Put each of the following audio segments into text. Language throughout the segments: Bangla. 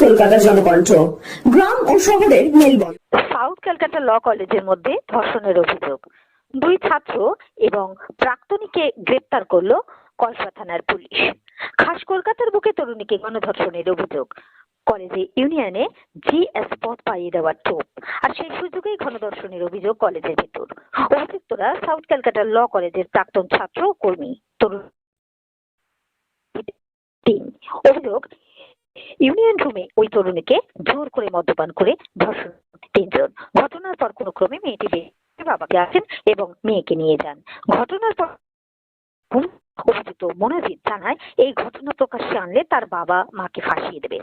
কলকাতার জনকণ্ঠ। গ্রাম ও শহরের সাউথ ক্যালকাটা ল কলেজের মধ্যে ধর্ষণের অভিযোগ। দুই ছাত্র এবং প্রাক্তনীকে গ্রেপ্তার থানার পুলিশ। খাস কলকাতার বুকে তরুণীকে গণধর্ষণের অভিযোগ। কলেজে ইউনিয়নে জিএস পথ পাইয়ে দেওয়ার টোপ। আর সেই সুযোগেই গণধর্ষণের অভিযোগ কলেজের ভেতর। অভিযুক্তরা সাউথ ক্যালকাটার ল কলেজের প্রাক্তন ছাত্র ও কর্মী। তরুণ অভিযোগ ইউনিয়ন রুমে ওই তরুণীকে জোর করে মদ্যপান করে ধর্ষণ। তিনজন। ঘটনার পর কোনো ক্রমে মেয়েটি বাবাকে আসেন এবং মেয়েকে নিয়ে যান। ঘটনার পর অভিযুক্ত মনোজিৎ জানায়, এই ঘটনা প্রকাশ্যে আনলে তার বাবা মাকে ফাঁসিয়ে দেবে।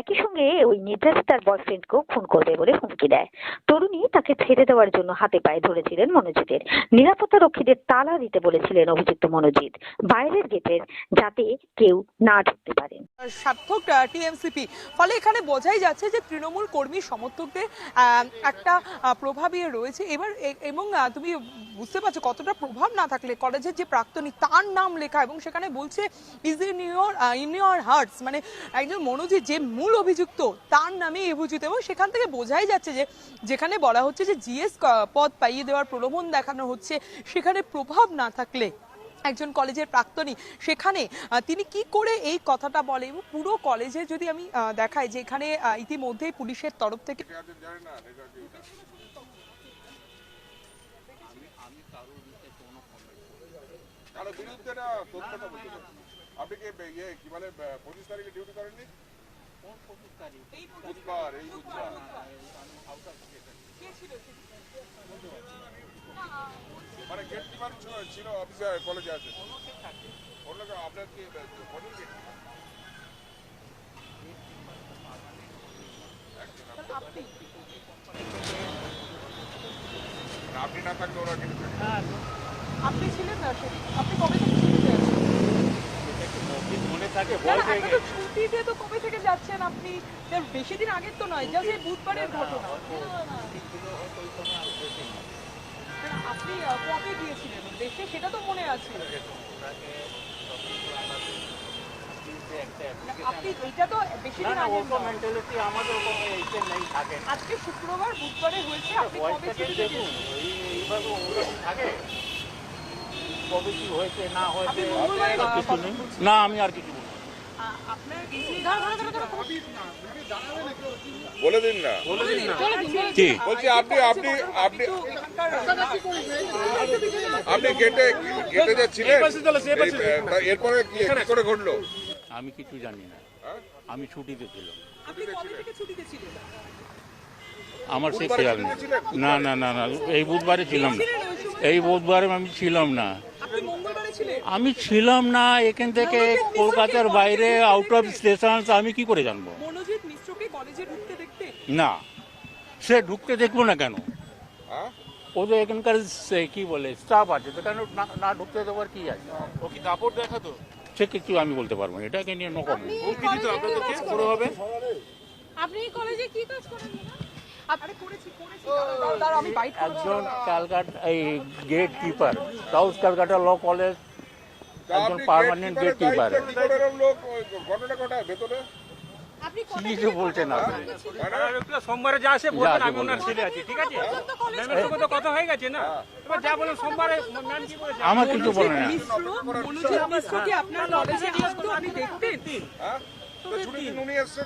একই সঙ্গে ওই নির্যাতিতার বয়ফ্রেন্ডকেও খুন করবে বলে হুমকি দেয়। তরুণী তাকে ছেড়ে দেওয়ার জন্য হাতে পায়ে ধরেছিলেন মনোজিতের। নিরাপত্তা রক্ষীদের তালা দিতে বলেছিলেন অভিযুক্ত মনোজিৎ। বাইরের গেটের যাতে কেউ না ঢুকতে পারেন সার্থক টিএমসিপি। ফলে এখানে বোঝাই যাচ্ছে যে তৃণমূল কর্মী সমর্থকদের একটা প্রভাবই রয়েছে। এবার এবং তুমি বুঝতে পারছ কতটা প্রভাব না থাকলে কলেজের যে প্রাক্তনী তার নাম লেখা এবং সেখানে বলছে is in your in your hearts মানে একজন মনোজিৎ যে মূল অভিযুক্ত তার নামে অভিযুক্ত এবং সেখান থেকে বোঝাই যাচ্ছে যে যেখানে বলা হচ্ছে যে জিএস পদ পাইয়ে দেওয়ার প্রলোভন দেখানো হচ্ছে, সেখানে প্রভাব না থাকলে একজন কলেজের প্রাক্তনী সেখানে তিনি কি করে এই কথাটা বলে? এবং পুরো কলেজে যদি আমি দেখাই যে এখানে ইতিমধ্যেই পুলিশের তরফ থেকে কারও বিরুদ্ধে না তথ্যটা বলতে পারছি আপনি কি ইয়ে কি বলে পঁচিশ তারিখে ডিউটি করেননি? বুধবার এই বুধবার মানে গেট কিপার ছিল অফিসে কলেজে আছে। অন্য কেউ আপনার কি বডি গেট আপনি। না থাকলে ওরা কিন্তু আপনি ছিলেন না আপনি থেকে মনে থাকে থেকে যাচ্ছেন আপনি বেশি দিন আগের তো নয় যা যে বুধবারের ঘটনা আপনি কবে গিয়েছিলেন দেশে সেটা তো মনে আছে আপনি এটা তো বেশি দিন আগে আমাদের থাকে আজকে শুক্রবার বুধবারে হয়েছে আপনি কবে বয়সটাকে দেখুন থাকে কবে কি হয়েছে না হয়েছে আমি আর কিছু যে- বলে দিন না। কি বলছি আপনি আপনি আপনি আপনি গেটে গেটে যাচ্ছিলেন এই, তা এরপরে কি করে ঘটলো? আমি কিছু জানি না। হ্যাঁ? আমি ছুটিতে ছিলাম। আপনি কবে থেকে ছুটিতে ছিলেন? আমার সে খেয়াল নেই। না না না না এই বুধবারে ছিলাম না। এই বুধবারে আমি ছিলাম না। ছিলেন আমি ছিলাম না এখান থেকে কলকাতার বাইরে আউট অফ স্টেশন আমি কি করে জানব? মনোজিৎ মিশ্রকে কলেজে ঢুকতে দেখতে? না। সে ঢুকতে দেখব না কেন? হ্যাঁ? ওদের এখানকার সে- কি বলে স্টাফ আছে তো কেন না- না ঢুকতে দেওয়ার কি আছে? ও কি দাপট দেখাতো? সে কিছু আমি বলতে পারব না এটাকে নিয়ে নো কমেন্ট ও কি দিত আপনাদেরকে পুরো হবে। আপনি কলেজে কি কাজ করেন? একজন ক্যালকাটা এই gate keeper south Calcutta law college একজন পার্মানেন্ট গেট কিপার কি বলছেন আপনি মানে সোমবারে যা আসে যা বলবেন আছে আমি ওনার ছেলে আছি ঠিক আছে? ম্যামের সঙ্গে তো কথা হয়ে গেছে না। এবার যা বলেন সোমবারে ম্যাম কি বলেছে? আমার কিছু বলে না আপনার আসতো আপনি দেখতেন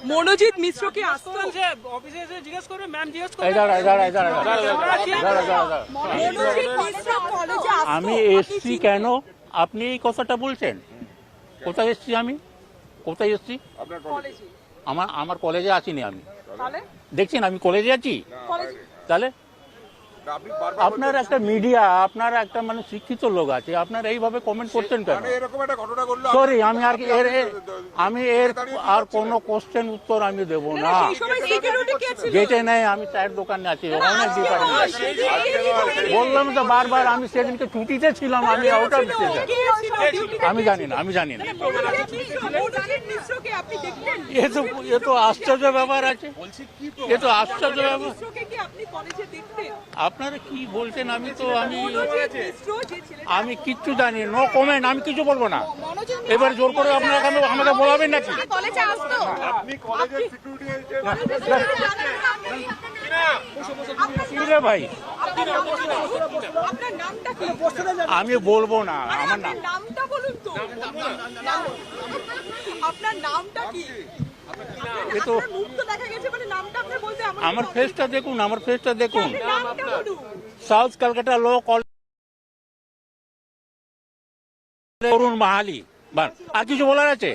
মনোজিৎ মিশ্রকে আসতো যে অফিসে এসে জিজ্ঞেস করবে ম্যাম জিজ্ঞেস করবে আমি এসছি কেন? আপনি এই কথাটা বলছেন? কোথায় এসছি আমি? কোথায় এসছি? আপনার কলেজে। কলেজে। আমার আমার কলেজে আসিনি আমি। তাহলে? দেখছেন আমি কলেজে আছি? তাহলে? আপনার একটা মিডিয়া আপনার একটা মানে শিক্ষিত লোক আছে আপনার এইভাবে কমেন্ট করতেন কেন? মানে এরকম একটা ঘটনা ঘটলো সরি আমি আর এর এর- আমি এর আর কোনো কোশ্চেন উত্তর আমি দেব না। সেই সময় সিকিউরিটি কে ছিল? গেটে নেই আমি চায়ের দোকানে আছি অনেক ডিপার্টমেন্ট বললাম তো বারবার আমি সেদিনকে ছুটিতে ছিলাম আমি আউট অফ স্টেশন আমি জানি না আমি জানি না। দেখতেন এ তো এ তো আশ্চর্য ব্যাপার আছে। এ তো আশ্চর্য ব্যাপার। আপনারা কি বলছেন? আমি তো আমি আমি কিচ্ছু জানি নো। কমেন্ট আমি কিছু বলব না। এবার জোর করে আপনারা আমাকে- বলাবেন নাকি? মিশ্র কলেজে আসতো। আপনি কলেজের সিকিউরিটি কি? রে ভাই। আপনার নামটা কি? আমি বলব না আমার নামটা বলুন তো। নাম- আপনার নামটা কি? এ তো আপনার মুখ তো দেখা গেছে মানে আমার ফেসটা দেখুন আমার ফেসটা দেখুন। South Kolkata law college Arun Mahali. আর কিছু বলার আছে?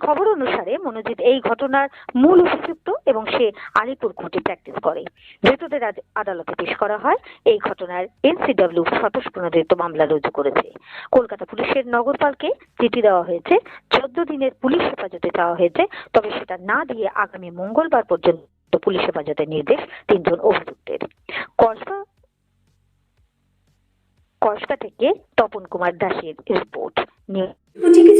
খবর অনুসারে মনোজিৎ এই ঘটনার মূল অভিযুক্ত এবং সে আলিপুর কোর্টে প্র্যাকটিস করে। ধৃতদের আজ আদালতে পেশ করা হয়। এই ঘটনার এনসিডব্লিউ স্বতঃপ্রণোদিত মামলা রুজু করেছে। কলকাতা পুলিশের নগরপালকে চিঠি দেওয়া হয়েছে। চোদ্দ দিনের পুলিশ হেফাজতে চাওয়া হয়েছে। তবে সেটা না দিয়ে আগামী মঙ্গলবার পর্যন্ত পুলিশ হেফাজতের নির্দেশ তিনজন অভিযুক্তের। কসবা কসবা থেকে তপন কুমার দাসের রিপোর্ট। নিউজ